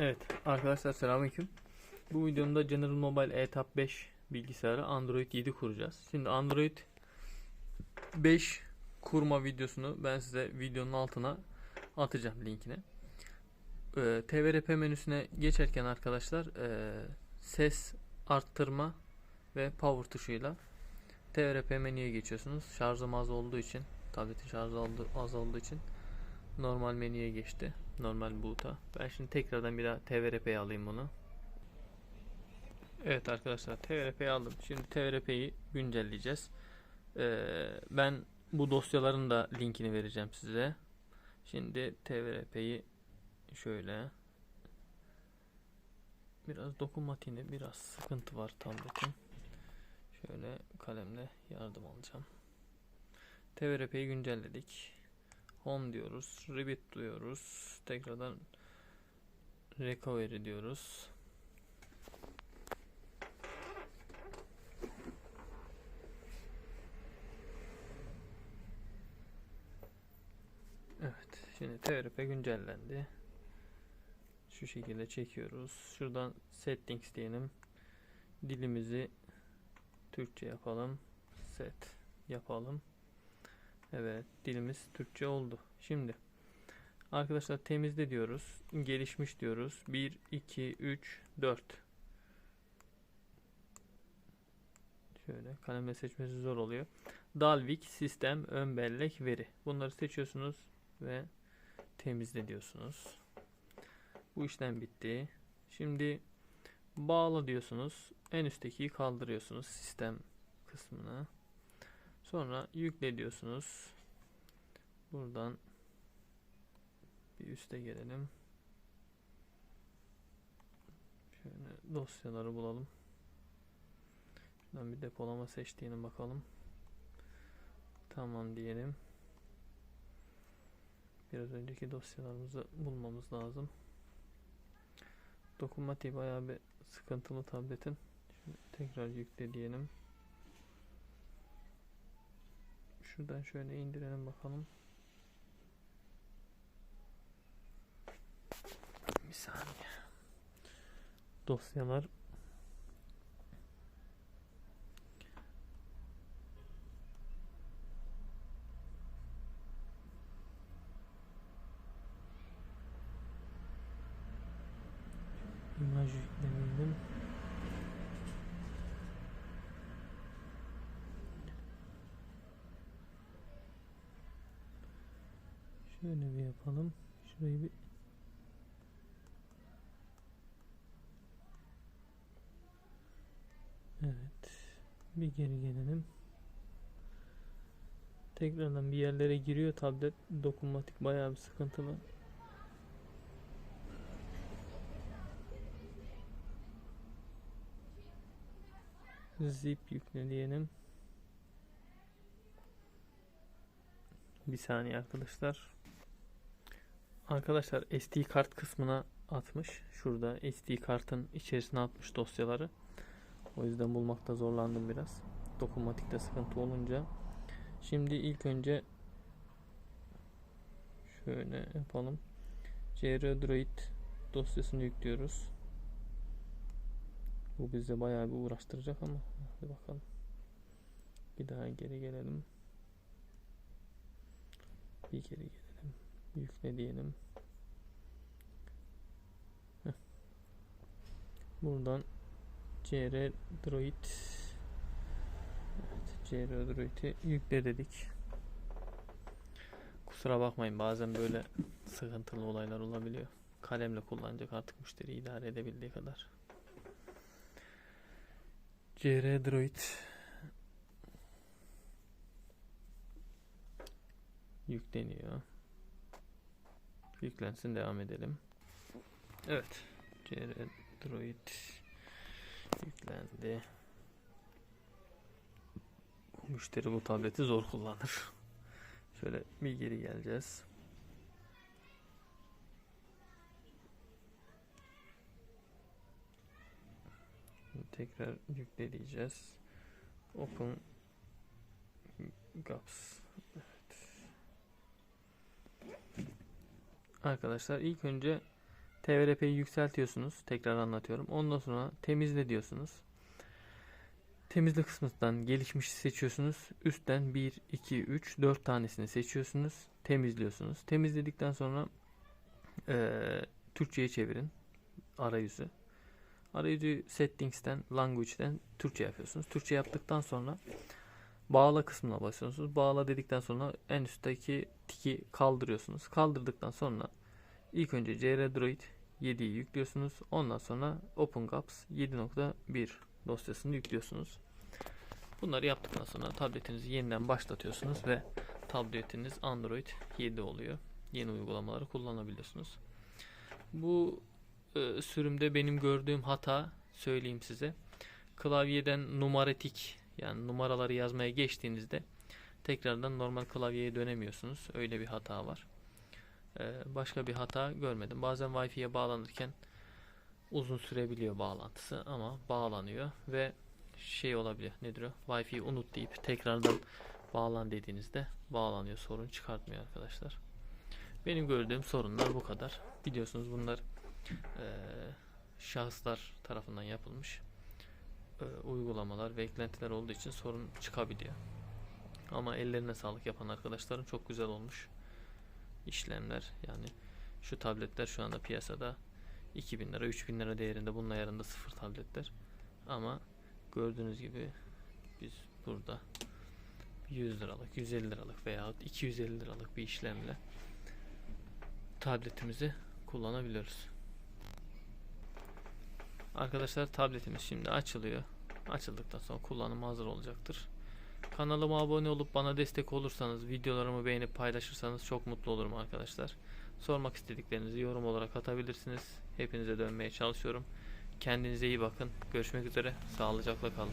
Evet arkadaşlar selamünaleyküm. Bu videomda General Mobile eTap 5 bilgisayarı Android 7 kuracağız. Şimdi Android 5 kurma videosunu ben size videonun altına atacağım linkine. Ee, TVRP menüsüne geçerken arkadaşlar e, ses arttırma ve power tuşuyla TVRP menüye geçiyorsunuz. Şarjım az olduğu için tabletin şarjı az olduğu için normal menüye geçti. Normal boot'a. Ben şimdi tekrardan bir daha TVRP'ye alayım bunu. Evet arkadaşlar TVRP'yi aldım. Şimdi TVRP'yi güncelleyeceğiz. Ee, ben bu dosyaların da linkini vereceğim size. Şimdi TVRP'yi şöyle biraz dokunmatiğinde biraz sıkıntı var tabletin. Şöyle kalemle yardım alacağım. TVRP'yi güncelledik. Home diyoruz. Reboot diyoruz. Tekrardan recovery diyoruz. Evet. Şimdi TVRP güncellendi. Şu şekilde çekiyoruz. Şuradan settings diyelim. Dilimizi Türkçe yapalım. Set yapalım. Evet, dilimiz Türkçe oldu. Şimdi arkadaşlar temizle diyoruz. Gelişmiş diyoruz. 1 2 3 4. Şöyle kalemle seçmesi zor oluyor. Dalvik sistem ön bellek veri. Bunları seçiyorsunuz ve temizle diyorsunuz. Bu işlem bitti. Şimdi bağla diyorsunuz. En üsttekiyi kaldırıyorsunuz sistem kısmına. Sonra yükle diyorsunuz. Buradan bir üste gelelim. Şöyle dosyaları bulalım. Şuradan bir depolama seçtiğine bakalım. Tamam diyelim. Biraz önceki dosyalarımızı bulmamız lazım. Dokunmatiği bayağı bir sıkıntılı tabletin. Şimdi tekrar yükle diyelim. Şuradan şöyle indirelim bakalım. Bir saniye. Dosyalar imaj yüklemeyelim. Şöyle bir yapalım. Şurayı bir Evet. Bir geri gelelim. Tekrardan bir yerlere giriyor tablet. Dokunmatik bayağı bir sıkıntılı. Zip yükle diyelim. Bir saniye arkadaşlar. Arkadaşlar SD kart kısmına atmış. Şurada SD kartın içerisine atmış dosyaları. O yüzden bulmakta zorlandım biraz. Dokunmatikte sıkıntı olunca. Şimdi ilk önce şöyle yapalım. CR Droid dosyasını yüklüyoruz. Bu bize bayağı bir uğraştıracak ama hadi bakalım. Bir daha geri gelelim. Bir geri gelelim. Yükle diyelim. Heh. Buradan CR Droid evet, CR Droid'i yükle dedik. Kusura bakmayın bazen böyle sıkıntılı olaylar olabiliyor. Kalemle kullanacak artık müşteri idare edebildiği kadar. CR Droid yükleniyor. Yüklensin devam edelim. Evet. CR Droid yüklendi. Müşteri bu tableti zor kullanır. Şöyle bir geri geleceğiz. Tekrar yükle diyeceğiz. Open Gaps. Evet. Arkadaşlar ilk önce TVRP'yi yükseltiyorsunuz. Tekrar anlatıyorum. Ondan sonra temizle diyorsunuz. Temizle kısmından gelişmişi seçiyorsunuz. Üstten 1, 2, 3, 4 tanesini seçiyorsunuz. Temizliyorsunuz. Temizledikten sonra eee Türkçe'ye çevirin arayüzü. Arayüzü settings'ten, language'den Türkçe yapıyorsunuz. Türkçe yaptıktan sonra bağla kısmına basıyorsunuz. Bağla dedikten sonra en üstteki tiki kaldırıyorsunuz. Kaldırdıktan sonra ilk önce CRDroid 7'yi yüklüyorsunuz. Ondan sonra OpenGAPS 7.1 dosyasını yüklüyorsunuz. Bunları yaptıktan sonra tabletinizi yeniden başlatıyorsunuz ve tabletiniz Android 7 oluyor. Yeni uygulamaları kullanabiliyorsunuz. Bu e, sürümde benim gördüğüm hata söyleyeyim size. Klavyeden numaratik yani numaraları yazmaya geçtiğinizde tekrardan normal klavyeye dönemiyorsunuz. Öyle bir hata var. E, başka bir hata görmedim. Bazen Wi-Fi'ye bağlanırken uzun sürebiliyor bağlantısı ama bağlanıyor ve şey olabiliyor. Nedir o? Wi-Fi'yi unut deyip tekrardan bağlan dediğinizde bağlanıyor. Sorun çıkartmıyor arkadaşlar. Benim gördüğüm sorunlar bu kadar. Biliyorsunuz bunlar eee, şahıslar tarafından yapılmış eee, uygulamalar ve eklentiler olduğu için sorun çıkabiliyor. Ama ellerine sağlık yapan arkadaşların çok güzel olmuş işlemler. Yani şu tabletler şu anda piyasada 2000 lira 3000 lira değerinde bunun ayarında sıfır tabletler. Ama gördüğünüz gibi biz burada 100 liralık, 150 liralık veya 250 liralık bir işlemle tabletimizi kullanabiliyoruz. Arkadaşlar tabletimiz şimdi açılıyor. Açıldıktan sonra kullanıma hazır olacaktır. Kanalıma abone olup bana destek olursanız, videolarımı beğenip paylaşırsanız çok mutlu olurum arkadaşlar. Sormak istediklerinizi yorum olarak atabilirsiniz. Hepinize dönmeye çalışıyorum. Kendinize iyi bakın. Görüşmek üzere. Sağlıcakla kalın.